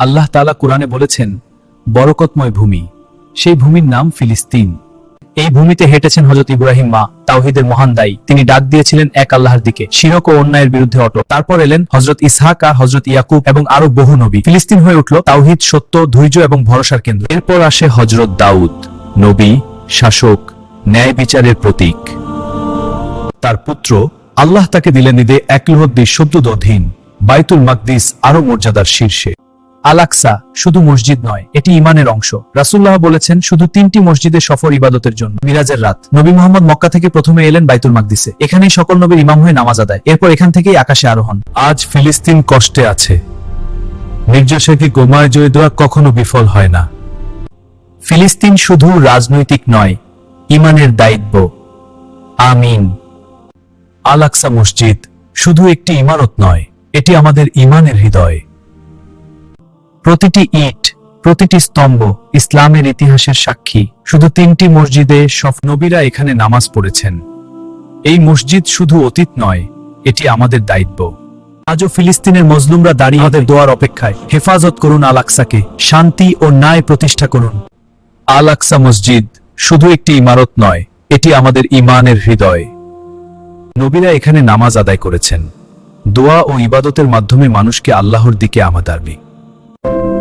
আল্লাহ তাআলা কোরআনে বলেছেন, বরকতময় ভূমি, সেই ভূমির নাম ফিলিস্তিন। এই ভূমিতে হেঁটেছেন হজরত ইব্রাহিম মা, তাওহিদের মহান দায়ী। তিনি ডাক দিয়েছিলেন এক আল্লাহর দিকে, শিরক ও অন্যায়ের বিরুদ্ধে অটো তারপর এলেন হজরত ইসহাক আর হজরত ইয়াকুব এবং আরও বহু নবী। ফিলিস্তিন হয়ে উঠল তাওহিদ, সত্য, ধৈর্য এবং ভরসার কেন্দ্র। এরপর আসে হজরত দাউদ, নবী, শাসক, ন্যায় বিচারের প্রতীক। তার পুত্র আল্লাহ তাকে দিলেন ঈদে একলহদ্দির শব্দ অধীন বাইতুল মাকদিস আরও মর্যাদার শীর্ষে। আলাক্সা শুধু মসজিদ নয় এটি ইমানের অংশ। রাসুল্লাহ বলেছেন শুধু তিনটি মসজিদে সফর ইবাদতের জন্য। মিরাজের রাত। নবী মোহাম্মদ মক্কা থেকে প্রথমে এলেন বাইতুল মাকদিসে। এখানেই সকল নবীর ইমাম হয়ে নামাজ আদায়। এরপর এখান থেকেই আকাশে আরোহণ। আজ ফিলিস্তিন কষ্টে আছে। মির্জা শেখি গোমায় জয় দোয়া কখনো বিফল হয় না। ফিলিস্তিন শুধু রাজনৈতিক নয় ইমানের দায়িত্ব। আমিন। আলাক্সা মসজিদ শুধু একটি ইমারত নয় এটি আমাদের ইমানের হৃদয়। প্রতিটি ইট, প্রতিটি স্তম্ভ ইসলামের ইতিহাসের সাক্ষী। শুধু তিনটি মসজিদে সব নবীরা এখানে নামাজ পড়েছেন। এই মসজিদ শুধু অতীত নয়, এটি আমাদের দায়িত্ব। আজও ফিলিস্তিনের মজলুমরা দাঁড়িয়ে আমাদের দোয়ার অপেক্ষায়। হেফাজত করুন আল আকসাকে শান্তি ও ন্যায় প্রতিষ্ঠা করুন। আল আকসা মসজিদ শুধু একটি ইমারত নয়, এটি আমাদের ইমানের হৃদয়। নবীরা এখানে নামাজ আদায় করেছেন। দোয়া ও ইবাদতের মাধ্যমে মানুষকে আল্লাহর দিকে আমাদারবি। thank you